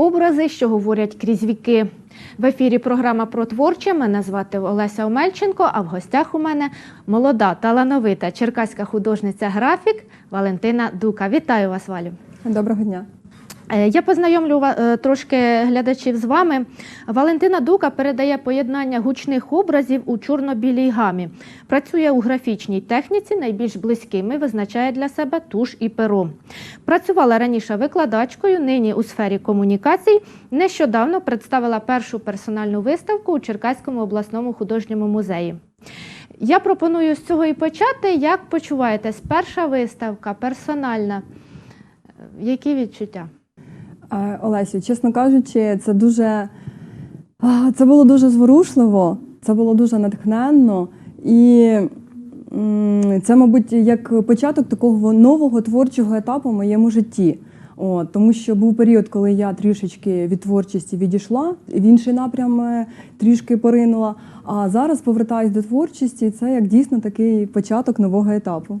Образи, що говорять крізь віки. В ефірі програма про творче. Мене звати Олеся Омельченко, а в гостях у мене молода, талановита черкаська художниця-графік Валентина Дука. Вітаю вас, Валю. Доброго дня. Е, Я познайомлю е, трошки глядачів з вами. Валентина Дука передає поєднання гучних образів у чорно-білій гамі. Працює у графічній техніці, найбільш близькими визначає для себе туш і перо. Працювала раніше викладачкою, нині у сфері комунікацій. Нещодавно представила першу персональну виставку у Черкаському обласному художньому музеї. Я пропоную з цього і почати. Як почуваєтесь? Перша виставка, персональна. Е, Які відчуття? Е, Олесю, чесно кажучи, це дуже це було дуже зворушливо, це було дуже натхненно. І це, мабуть, як початок такого нового творчого етапу в моєму житті. От, тому що був період, коли я трішечки від творчості відійшла, в інший напрям е, трішки поринула. А зараз повертаюсь до творчості, це як дійсно такий початок нового етапу.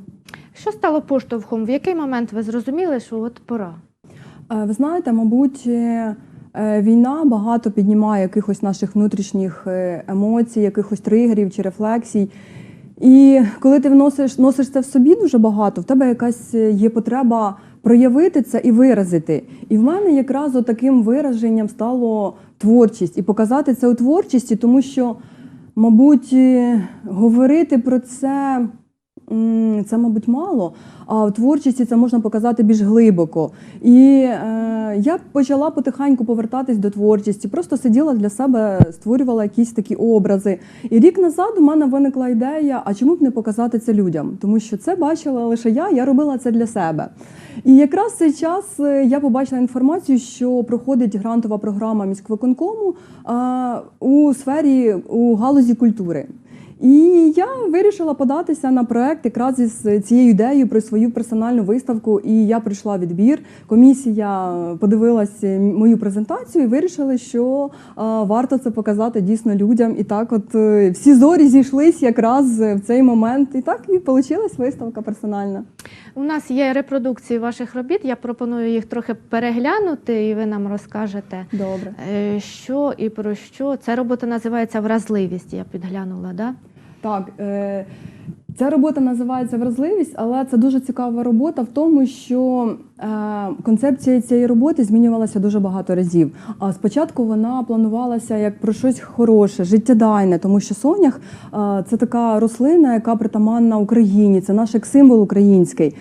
Що стало поштовхом? В який момент ви зрозуміли, що от пора? Е, Ви знаєте, мабуть, е, війна багато піднімає якихось наших внутрішніх е, емоцій, якихось тригерів чи рефлексій. І коли ти вносиш носиш це в собі дуже багато, в тебе якась є потреба проявити це і виразити. І в мене якраз таким вираженням стало творчість і показати це у творчості, тому що, мабуть, говорити про це. Це, мабуть, мало, а в творчості це можна показати більш глибоко. І е, я почала потихеньку повертатись до творчості, просто сиділа для себе, створювала якісь такі образи. І рік назад у мене виникла ідея: а чому б не показати це людям? Тому що це бачила лише я, я робила це для себе. І якраз в цей час е, я побачила інформацію, що проходить грантова програма міськвиконкому е, у сфері у галузі культури. І я вирішила податися на проект якраз із цією ідеєю про свою персональну виставку. І я прийшла відбір. Комісія подивилась мою презентацію і вирішили, що варто це показати дійсно людям. І так, от е, всі зорі зійшлись якраз в цей момент. І так і вийшла виставка персональна. У нас є репродукції ваших робіт. Я пропоную їх трохи переглянути, і ви нам розкажете, Добре. е, що і про що. Ця робота називається Вразливість. Я підглянула, да? Так, е, ця робота називається вразливість, але це дуже цікава робота в тому, що е, концепція цієї роботи змінювалася дуже багато разів. А спочатку вона планувалася як про щось хороше, життєдайне, тому що сонях е, це така рослина, яка притаманна Україні, це наш як символ український.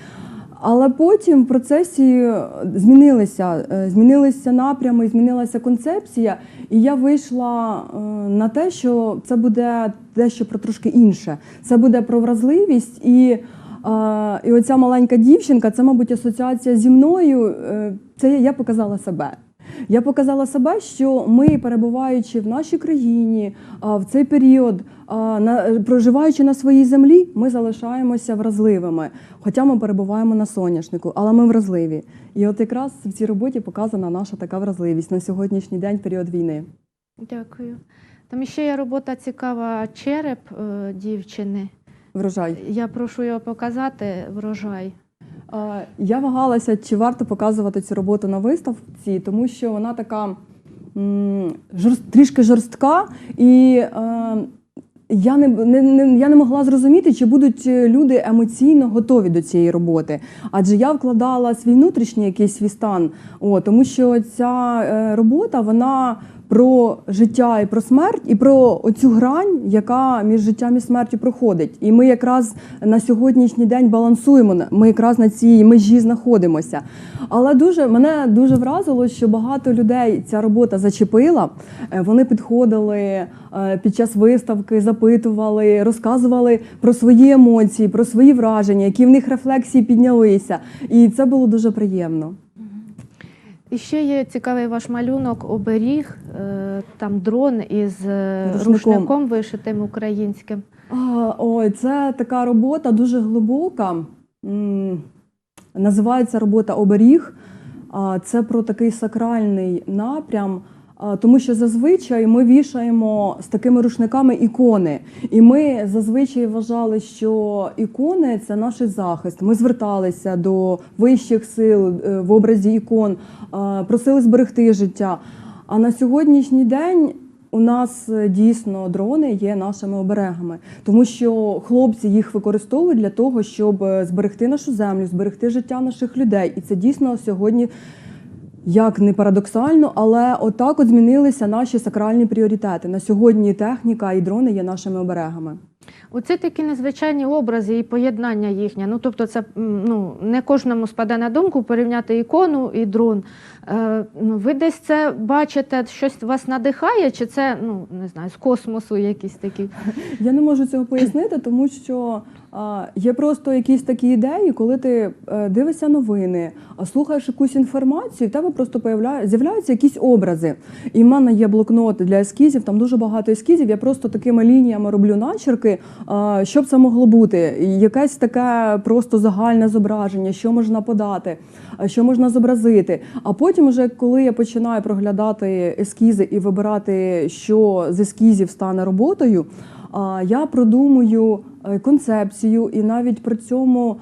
Але потім в процесі змінилися, е, змінилися напрями, змінилася концепція, і я вийшла е, на те, що це буде дещо про трошки інше. Це буде про вразливість і. е, І оця маленька дівчинка, це, мабуть, асоціація зі мною. е, Це я показала себе. Я показала себе, що ми, перебуваючи в нашій країні в цей період, проживаючи на своїй землі, ми залишаємося вразливими. Хоча ми перебуваємо на соняшнику, але ми вразливі. І от якраз в цій роботі показана наша така вразливість на сьогоднішній день, в період війни. Дякую. Там ще є робота цікава череп е, дівчини. Врожай. Я прошу його показати врожай. Е, Я вагалася, чи варто показувати цю роботу на виставці, тому що вона така трішки жорстка, і е, я не, не, не, я не могла зрозуміти, чи будуть люди емоційно готові до цієї роботи. Адже я вкладала свій внутрішній якийсь свій стан. О, тому що ця е, робота, вона. Про життя і про смерть, і про оцю грань, яка між життям і смертю проходить. І ми якраз на сьогоднішній день балансуємо. Ми якраз на цій межі знаходимося. Але дуже мене дуже вразило, що багато людей ця робота зачепила. Е, Вони підходили е, під час виставки, запитували, розказували про свої емоції, про свої враження, які в них рефлексії піднялися. І це було дуже приємно. І ще є цікавий ваш малюнок оберіг, е, там дрон із е, Рушником. рушником вишитим українським. А, ой, це така робота дуже глибока. Називається робота Оберіг. А, Це про такий сакральний напрям. Тому що зазвичай ми вішаємо з такими рушниками ікони. І ми зазвичай вважали, що ікони це наш захист. Ми зверталися до вищих сил е, в образі ікон, просили зберегти життя. А на сьогоднішній день у нас е, дійсно дрони є нашими оберегами, тому що хлопці їх використовують для того, щоб е, зберегти нашу землю, зберегти життя наших людей. І це дійсно сьогодні як не парадоксально, але отак от змінилися наші сакральні пріоритети. На сьогодні техніка і дрони є нашими оберегами. Оце такі незвичайні образи і поєднання їхнє. Ну тобто, це ну не кожному спаде на думку порівняти ікону і дрон. Е, ну, ви десь це бачите, щось вас надихає, чи це ну не знаю, з космосу якісь такі? Я не можу цього пояснити, тому що є просто якісь такі ідеї, коли ти е, дивишся новини, а слухаєш якусь інформацію, в тебе просто з'являються якісь образи. І в мене є блокнот для ескізів, там дуже багато ескізів. Я просто такими лініями роблю начерки, що б це могло бути. Якесь таке просто загальне зображення, що можна подати, що можна зобразити. А потім, вже коли я починаю проглядати ескізи і вибирати, що з ескізів стане роботою. Я продумую концепцію, і навіть при цьому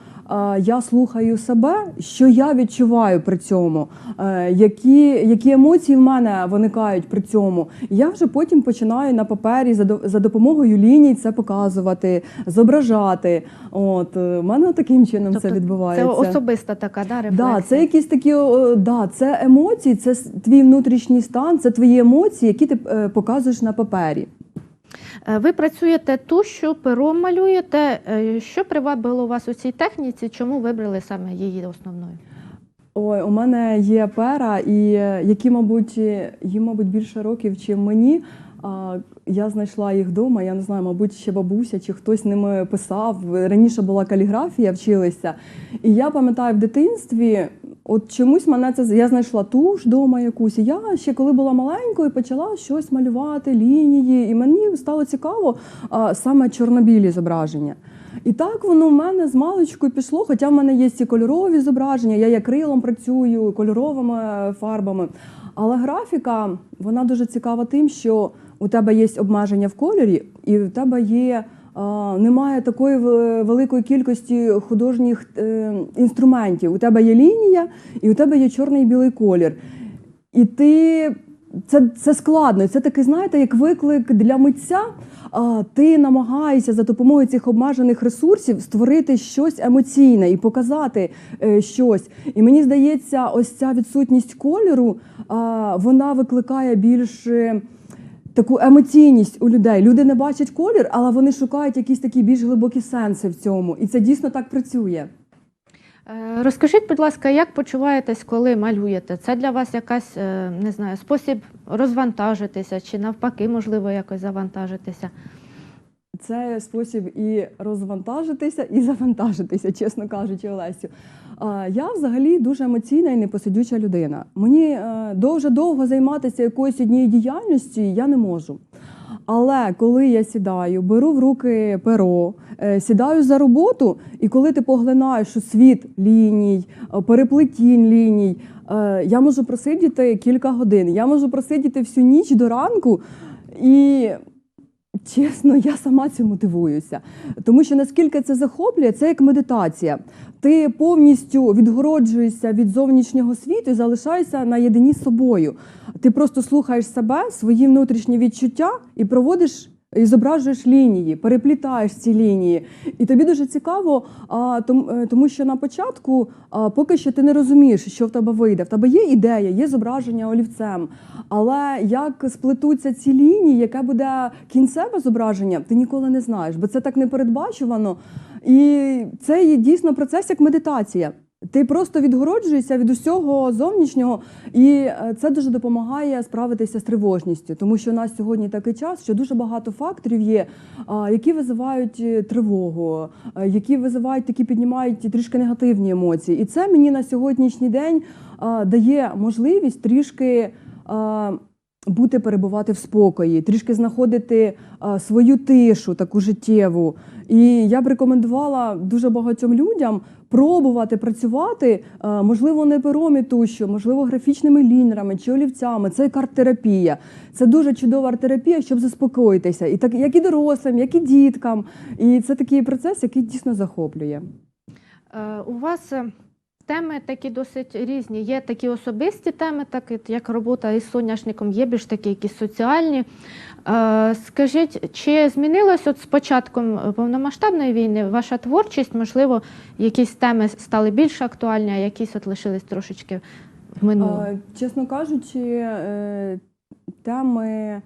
я слухаю себе, що я відчуваю при цьому, е, які, які емоції в мене виникають при цьому. Я вже потім починаю на папері за, до- за допомогою ліній це показувати, зображати. От е, в мене таким чином це Тобто відбувається. Це особиста така, да, рефлексія? Да, це якісь такі да, це емоції, це твій внутрішній стан, це твої емоції, які ти е, показуєш на папері. Е, Ви працюєте тушю, пером малюєте. Е, Що привабило вас у цій техніці? Чому вибрали саме її основною? Ой, у мене є пера, і е, які, мабуть, їм, мабуть, більше років, чим мені. Я знайшла їх вдома. Я не знаю, мабуть, ще бабуся чи хтось ними писав. Раніше була каліграфія, вчилися. І я пам'ятаю в дитинстві, от чомусь мене це я знайшла туш вдома якусь. Я ще коли була маленькою, почала щось малювати, лінії. І мені стало цікаво а, саме чорнобілі зображення. І так воно в мене з маличкою пішло, хоча в мене є ці кольорові зображення, я як крилом працюю, кольоровими фарбами. Але графіка вона дуже цікава тим, що у тебе є обмеження в кольорі, і в тебе є. Немає такої великої кількості художніх е, інструментів. У тебе є лінія, і у тебе є чорний і білий колір. І ти це, це складно. Це такий, знаєте, як виклик для митця. А, ти намагаєшся за допомогою цих обмежених ресурсів створити щось емоційне і показати е, щось. І мені здається, ось ця відсутність кольору вона викликає більш. Таку емоційність у людей. Люди не бачать колір, але вони шукають якісь такі більш глибокі сенси в цьому. І це дійсно так працює. Е, Розкажіть, будь ласка, як почуваєтесь, коли малюєте? Це для вас якась е, не знаю, спосіб розвантажитися чи навпаки, можливо, якось завантажитися? Це спосіб і розвантажитися, і завантажитися, чесно кажучи, Олесю. Я взагалі дуже емоційна і непосидюча людина. Мені е, дуже довго займатися якоюсь однією діяльністю я не можу. Але коли я сідаю, беру в руки перо, е, сідаю за роботу, і коли ти поглинаєш у світ ліній, е, переплетінь ліній, я можу просидіти кілька годин. Я можу просидіти всю ніч до ранку і. Чесно, я сама цьому дивуюся. Тому що наскільки це захоплює, це як медитація. Ти повністю відгороджуєшся від зовнішнього світу і залишаєшся наєдині з собою. Ти просто слухаєш себе, свої внутрішні відчуття і проводиш. І зображуєш лінії, переплітаєш ці лінії, і тобі дуже цікаво, а, е, тому що на початку а, поки що ти не розумієш, що в тебе вийде. В тебе є ідея, є зображення олівцем. Але як сплетуться ці лінії, яке буде кінцеве зображення, ти ніколи не знаєш, бо це так непередбачувано. І це є дійсно процес як медитація. Ти просто відгороджуєшся від усього зовнішнього, і е, це дуже допомагає справитися з тривожністю, тому що у нас сьогодні такий час, що дуже багато факторів є, які визивають е, тривогу, е, які визивають такі піднімають трішки негативні емоції. І це мені на сьогоднішній день дає можливість трішки. Бути перебувати в спокої, трішки знаходити е, свою тишу, таку життєву. І я б рекомендувала дуже багатьом людям пробувати працювати, е, можливо, не пером і тущо, можливо, графічними лінерами чи олівцями. Це як арт-терапія. Це дуже чудова арт-терапія, щоб заспокоїтися. І так, як і дорослим, як і діткам. І це такий процес, який дійсно захоплює. Е, У вас теми такі досить різні. Є такі особисті теми, так як- робота із соняшником, є більш такі якісь соціальні. Е, Скажіть, чи змінилось от з початком повномасштабної війни ваша творчість? Можливо, якісь теми стали більш актуальні, а якісь от лишились трошечки в минулому? Е, Чесно кажучи, е, теми.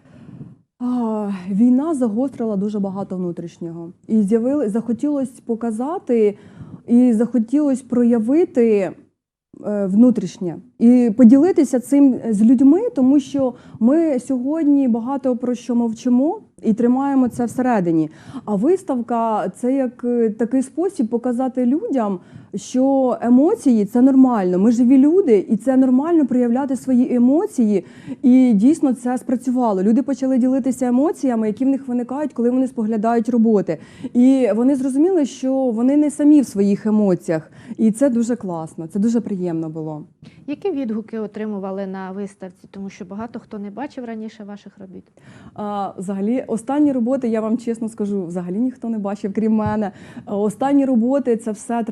Війна загострила дуже багато внутрішнього. І з'явили, захотілося показати, і захотілося проявити е, внутрішнє і поділитися цим з людьми, тому що ми сьогодні багато про що мовчимо і тримаємо це всередині. А виставка це як е, такий спосіб показати людям, що емоції це нормально. Ми живі люди, і це нормально проявляти свої емоції. І дійсно це спрацювало. Люди почали ділитися емоціями, які в них виникають, коли вони споглядають роботи. І вони зрозуміли, що вони не самі в своїх емоціях. І це дуже класно, це дуже приємно було. Які відгуки отримували на виставці? Тому що багато хто не бачив раніше ваших робіт. А, взагалі, останні роботи, я вам чесно скажу, взагалі ніхто не бачив, крім мене. Останні роботи це все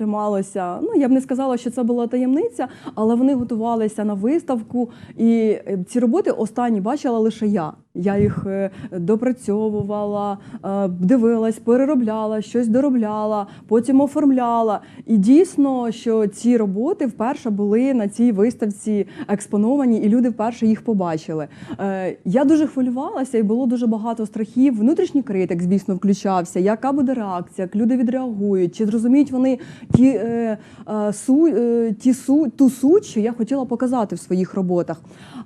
трималося. Ну я б не сказала, що це була таємниця, але вони готувалися на виставку. І е, ці роботи останні бачила лише я. Я їх е, допрацьовувала, е, дивилась, переробляла, щось доробляла, потім оформляла. І дійсно, що ці роботи вперше були на цій виставці експоновані, і люди вперше їх побачили. Е, Я дуже хвилювалася, і було дуже багато страхів. Внутрішній критик, звісно, включався. Яка буде реакція? Як люди відреагують? Чи зрозуміють вони ті, е, е, су, е, ті су, ту суть, що я хотіла показати в своїх роботах?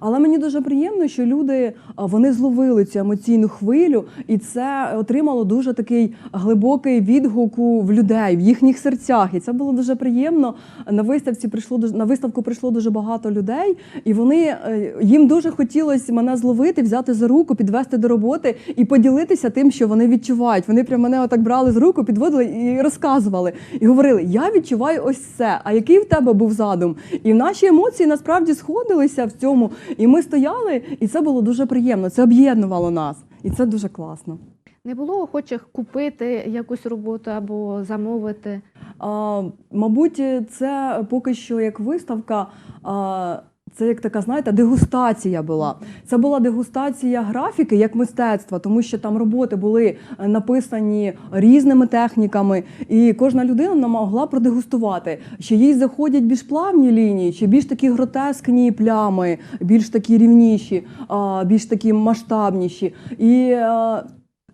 Але мені дуже приємно, що люди е, вони зловили цю емоційну хвилю, і це отримало дуже такий глибокий відгук в людей, в їхніх серцях. І це було дуже приємно. На виставці прийшло на виставку прийшло дуже багато людей, і вони е, їм дуже хотілося мене зловити, взяти за руку, підвести до роботи і поділитися тим, що вони відчувають. Вони прям мене отак брали з руку, підводили і розказували. І говорили: Я відчуваю ось це. А який в тебе був задум? І наші емоції насправді сходилися в цьому. І ми стояли, і це було дуже приємно. Це об'єднувало нас, і це дуже класно. Не було охочих купити якусь роботу або замовити. А, мабуть, це поки що як виставка. А, це як така, знаєте, дегустація була. Це була дегустація графіки як мистецтва, тому що там роботи були е, написані різними техніками, і кожна людина могла продегустувати, чи їй заходять більш плавні лінії, чи більш такі гротескні плями, більш такі рівніші, більш такі масштабніші. І е,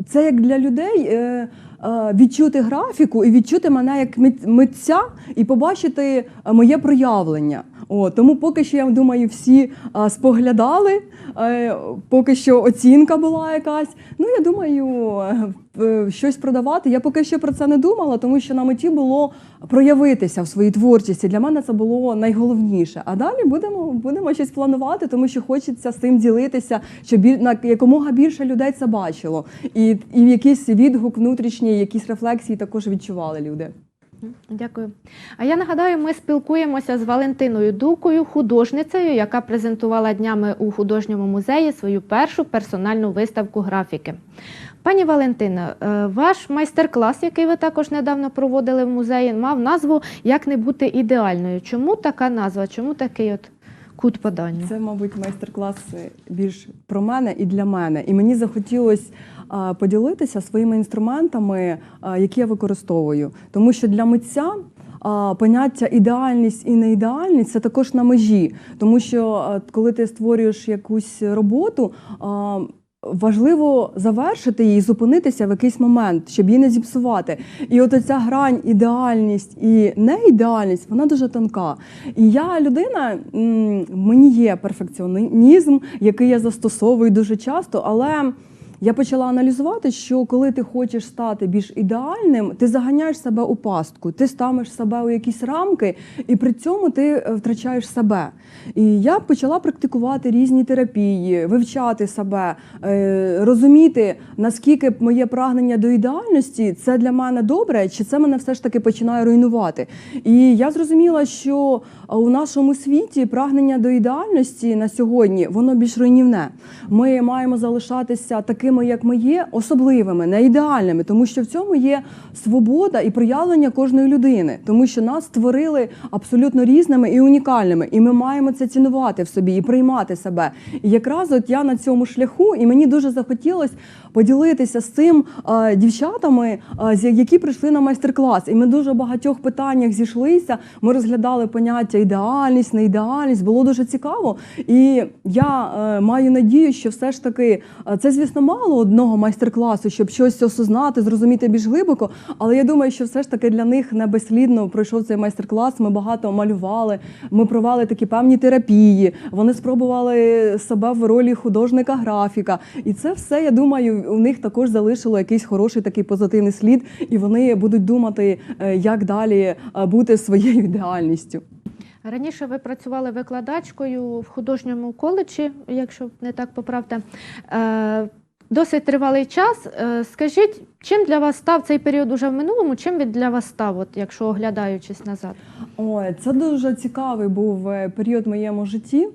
це як для людей. е, е, Відчути графіку і відчути мене як мит- митця і побачити е, моє проявлення. О, тому поки що я думаю, всі а, споглядали, А, поки що оцінка була якась. Ну я думаю, щось продавати. Я поки що про це не думала, тому що на меті було проявитися в своїй творчості. Для мене це було найголовніше. А далі будемо, будемо щось планувати, тому що хочеться з цим ділитися, щоб на якомога більше людей це бачило. І, і якийсь відгук внутрішній, якісь рефлексії також відчували люди. Дякую. А я нагадаю, ми спілкуємося з Валентиною Дукою, художницею, яка презентувала днями у художньому музеї свою першу персональну виставку графіки. Пані Валентина, е, ваш майстер-клас, який ви також недавно проводили в музеї, мав назву Як не бути ідеальною. Чому така назва? Чому такий от кут подання? Це, мабуть, майстер-клас більш про мене і для мене. І мені захотілося поділитися своїми інструментами, які я використовую. Тому що для митця. Поняття ідеальність і неідеальність це також на межі, тому що коли ти створюєш якусь роботу, важливо завершити її, зупинитися в якийсь момент, щоб її не зіпсувати. І от ця грань ідеальність і неідеальність, вона дуже тонка. І я людина, мені є перфекціонізм, який я застосовую дуже часто, але я почала аналізувати, що коли ти хочеш стати більш ідеальним, ти заганяєш себе у пастку, ти ставиш себе у якісь рамки, і при цьому ти е, втрачаєш себе. І я почала практикувати різні терапії, вивчати себе, е, розуміти, наскільки моє прагнення до ідеальності це для мене добре, чи це мене все ж таки починає руйнувати. І я зрозуміла, що е, у нашому світі прагнення до ідеальності на сьогодні воно більш руйнівне. Ми маємо залишатися такими, як ми є, особливими, не ідеальними, тому що в цьому є свобода і проявлення кожної людини, тому що нас створили абсолютно різними і унікальними, і ми маємо це цінувати в собі і приймати себе. І якраз от я на цьому шляху, і мені дуже захотілося поділитися з цим е, дівчатами, е, з- які прийшли на майстер-клас. І ми дуже в багатьох питаннях зійшлися. Ми розглядали поняття ідеальність, неідеальність. Було дуже цікаво. І я е, маю надію, що все ж таки е, це, звісно, мало одного майстер-класу, щоб щось осознати, зрозуміти більш глибоко. Але я думаю, що все ж таки для них не безслідно пройшов цей майстер-клас. Ми багато малювали, ми провели такі певні терапії. Вони спробували себе в ролі художника-графіка. І це все, я думаю, у них також залишило якийсь хороший такий позитивний слід, і вони будуть думати, е, як далі е, бути своєю ідеальністю. Раніше ви працювали викладачкою в художньому коледжі, якщо не так поправте. Досить тривалий час. Е, Скажіть, чим для вас став цей період уже в минулому? Чим він для вас став, от, якщо оглядаючись назад? Ой, це дуже цікавий був е, період в моєму житті,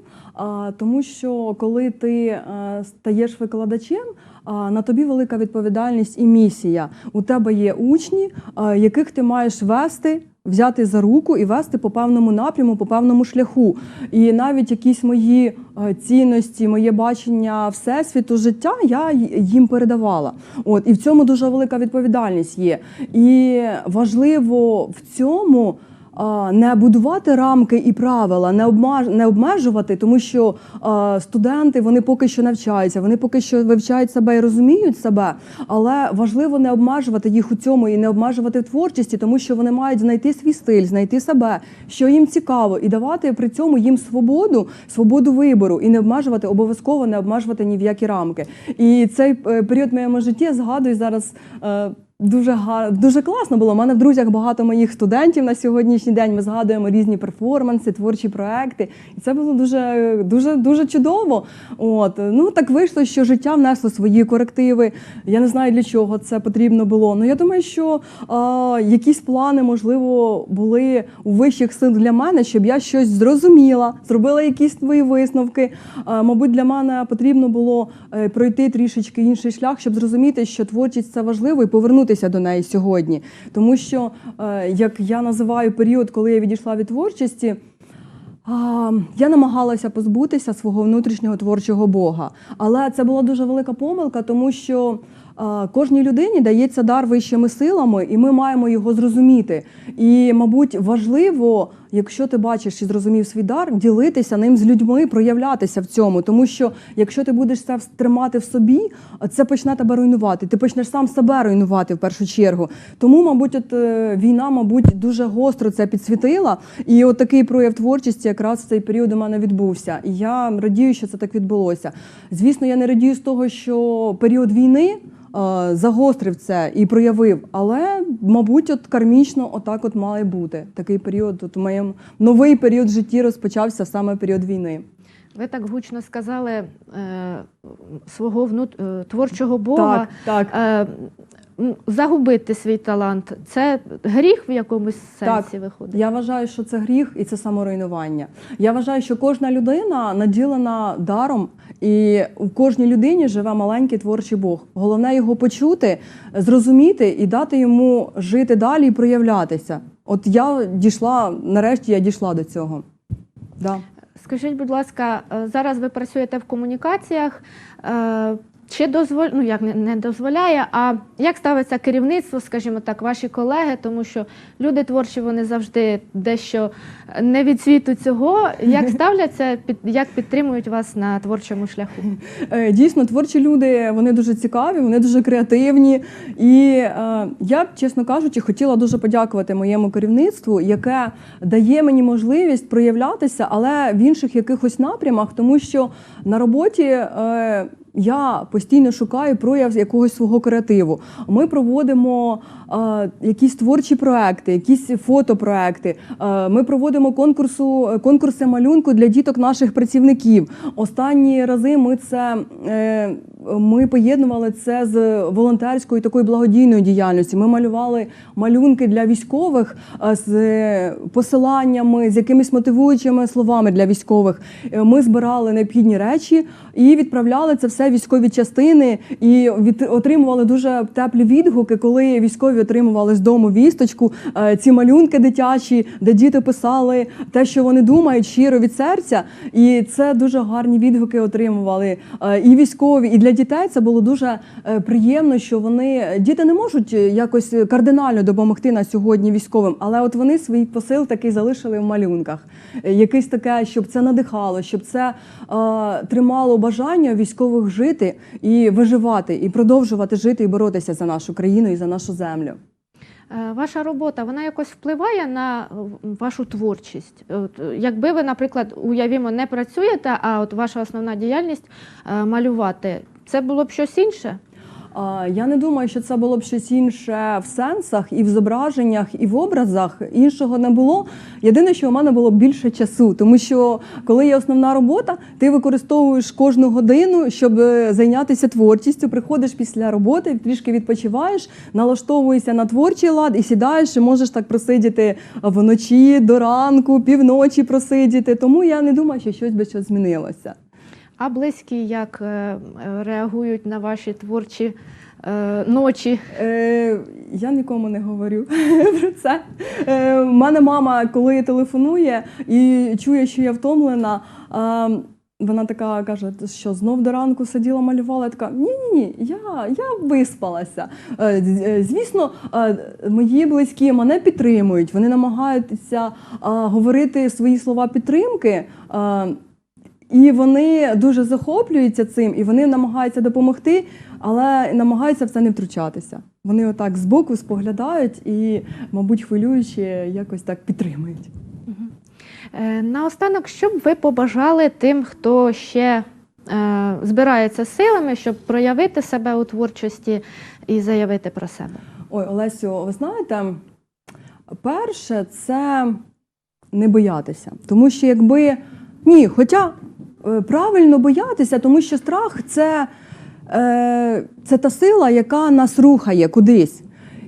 тому що коли ти е, стаєш викладачем, на тобі велика відповідальність і місія. У тебе є учні, яких ти маєш вести. Взяти за руку і вести по певному напряму, по певному шляху. І навіть якісь мої е, цінності, моє бачення всесвіту, життя я їм передавала. От і в цьому дуже велика відповідальність є. І важливо в цьому. Не будувати рамки і правила, не обмежувати, тому що студенти вони поки що навчаються, вони поки що вивчають себе і розуміють себе, але важливо не обмежувати їх у цьому і не обмежувати творчості, тому що вони мають знайти свій стиль, знайти себе, що їм цікаво, і давати при цьому їм свободу, свободу вибору, і не обмежувати, обов'язково не обмежувати ні в які рамки. І цей е, період моєму житті я згадую зараз. Дуже га- дуже класно було. У мене в друзях багато моїх студентів на сьогоднішній день. Ми згадуємо різні перформанси, творчі проекти. І це було дуже, дуже, дуже чудово. От ну так вийшло, що життя внесло свої корективи. Я не знаю для чого це потрібно було. Ну я думаю, що а, якісь плани можливо були у вищих сил для мене, щоб я щось зрозуміла, зробила якісь свої висновки. А, мабуть, для мене потрібно було е, пройти трішечки інший шлях, щоб зрозуміти, що творчість це важливо і повернутися до неї сьогодні. Тому що, е, як я називаю період, коли я відійшла від творчості. Я намагалася позбутися свого внутрішнього творчого Бога, але це була дуже велика помилка, тому що кожній людині дається дар вищими силами, і ми маємо його зрозуміти. І, мабуть, важливо, якщо ти бачиш і зрозумів свій дар, ділитися ним з людьми, проявлятися в цьому. Тому що якщо ти будеш це тримати в собі, це почне тебе руйнувати. Ти почнеш сам себе руйнувати в першу чергу. Тому, мабуть, от е, війна, мабуть, дуже гостро це підсвітила. І от такий прояв творчості якраз в цей період у мене відбувся. І я радію, що це так відбулося. Звісно, я не радію з того, що період війни. е, Загострив це і проявив, але мабуть, от кармічно отак от має бути такий період. От у моєму новий період в житті розпочався саме період війни. Ви так гучно сказали е, свого внут... е, творчого Бога. Так, так. Е, загубити свій талант це гріх в якомусь Так. сенсі виходить. Я вважаю, що це гріх і це саморуйнування. Я вважаю, що кожна людина наділена даром, і в кожній людині живе маленький творчий Бог. Головне його почути, зрозуміти і дати йому жити далі і проявлятися. От я дійшла, нарешті я дійшла до цього. Да. Скажіть, будь ласка, е, зараз ви працюєте в комунікаціях. Е, Чи дозволь... ну, як не, не дозволяє, а як ставиться керівництво, скажімо так, ваші колеги, тому що люди творчі вони завжди дещо не від світу цього. Як ставляться, під як підтримують вас на творчому шляху? Е, Дійсно, творчі люди вони дуже цікаві, вони дуже креативні. І е, я чесно кажучи, хотіла дуже подякувати моєму керівництву, яке дає мені можливість проявлятися, але в інших якихось напрямах, тому що на роботі. Е, я постійно шукаю прояв якогось свого креативу. Ми проводимо е, якісь творчі проекти, якісь фотопроекти. Е, ми проводимо конкурсу, конкурси малюнку для діток наших працівників. Останні рази ми це е, ми поєднували це з волонтерською такою благодійною діяльністю. Ми малювали малюнки для військових е, з посиланнями, з якимись мотивуючими словами для військових. Е, Ми збирали необхідні речі і відправляли це все військові частини і від, отримували дуже теплі відгуки, коли військові отримували з дому вісточку е, ці малюнки дитячі, де діти писали те, що вони думають, щиро від серця. І це дуже гарні відгуки отримували е, і військові, і для дітей це було дуже е, приємно, що вони діти не можуть якось кардинально допомогти на сьогодні військовим, але от вони свій посил такий залишили в малюнках. Якесь таке, щоб це надихало, щоб це тримало бажання військових жити і виживати, і продовжувати жити і боротися за нашу країну і за нашу землю. Е, Ваша робота вона якось впливає на е, вашу творчість. От, е, якби ви, наприклад, уявімо, не працюєте, а от ваша основна діяльність малювати, це було б щось інше? Я не думаю, що це було б щось інше в сенсах і в зображеннях, і в образах. Іншого не було. Єдине, що у мене було більше часу, тому що коли є основна робота, ти використовуєш кожну годину, щоб е, зайнятися творчістю. Приходиш після роботи, трішки відпочиваєш, налаштовуєшся на творчий лад і сідаєш, і можеш так просидіти вночі до ранку, півночі просидіти. Тому я не думаю, що щось би щось змінилося. А близькі як е, е, реагують на ваші творчі е, ночі? Е, я нікому не говорю про це. Е, У мене мама, коли телефонує і чує, що я втомлена. А, вона така каже, що знов до ранку сиділа, малювала. Я така ні, ні, я, я виспалася. Е, е, Звісно, е, мої близькі мене підтримують. Вони намагаються е, говорити свої слова підтримки. І вони дуже захоплюються цим, і вони намагаються допомогти, але намагаються в це не втручатися. Вони отак збоку споглядають і, мабуть, хвилюючи, якось так підтримують. Е, Наостанок, що б ви побажали тим, хто ще е, збирається силами, щоб проявити себе у творчості і заявити про себе? Ой, Олесю, ви знаєте, перше це не боятися. Тому що якби ні, хоча правильно боятися, тому що страх це, е, це та сила, яка нас рухає кудись.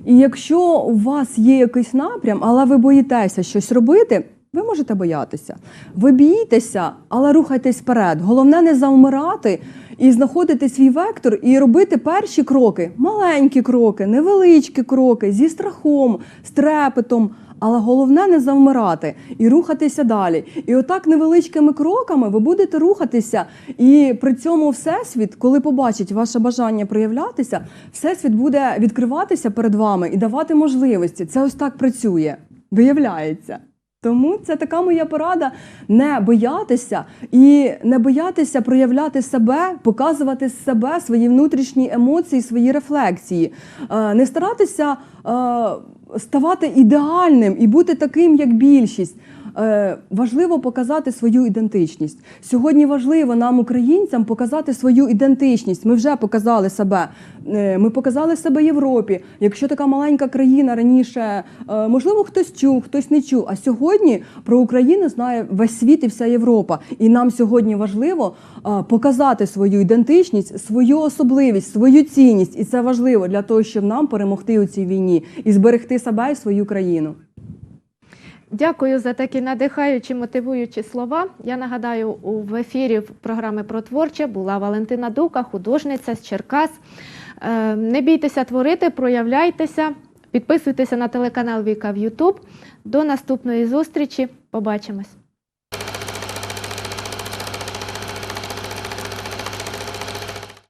І якщо у вас є якийсь напрям, але ви боїтеся щось робити, ви можете боятися. Ви бійтеся, але рухайтесь вперед. Головне не завмирати і знаходити свій вектор і робити перші кроки, маленькі кроки, невеличкі кроки зі страхом, з трепетом. Але головне не завмирати і рухатися далі. І отак невеличкими кроками ви будете рухатися. І при цьому всесвіт, коли побачить ваше бажання проявлятися, всесвіт буде відкриватися перед вами і давати можливості. Це ось так працює, виявляється. Тому це така моя порада не боятися і не боятися проявляти себе, показувати себе, свої внутрішні емоції, свої рефлексії, Е, не старатися е, ставати ідеальним і бути таким, як більшість. Е, Важливо показати свою ідентичність. Сьогодні важливо нам, українцям, показати свою ідентичність. Ми вже показали себе. Е, Ми показали себе Європі. Якщо така маленька країна раніше, е, можливо, хтось чув, хтось не чув. А сьогодні про Україну знає весь світ і вся Європа. І нам сьогодні важливо показати свою ідентичність, свою особливість, свою цінність. І це важливо для того, щоб нам перемогти у цій війні і зберегти себе і свою країну. Дякую за такі надихаючі, мотивуючі слова. Я нагадаю, в ефірі програми про творче була Валентина Дука, художниця з Черкас. Е, Не бійтеся творити, проявляйтеся, підписуйтеся на телеканал Віка в Ютуб. До наступної зустрічі. Побачимось.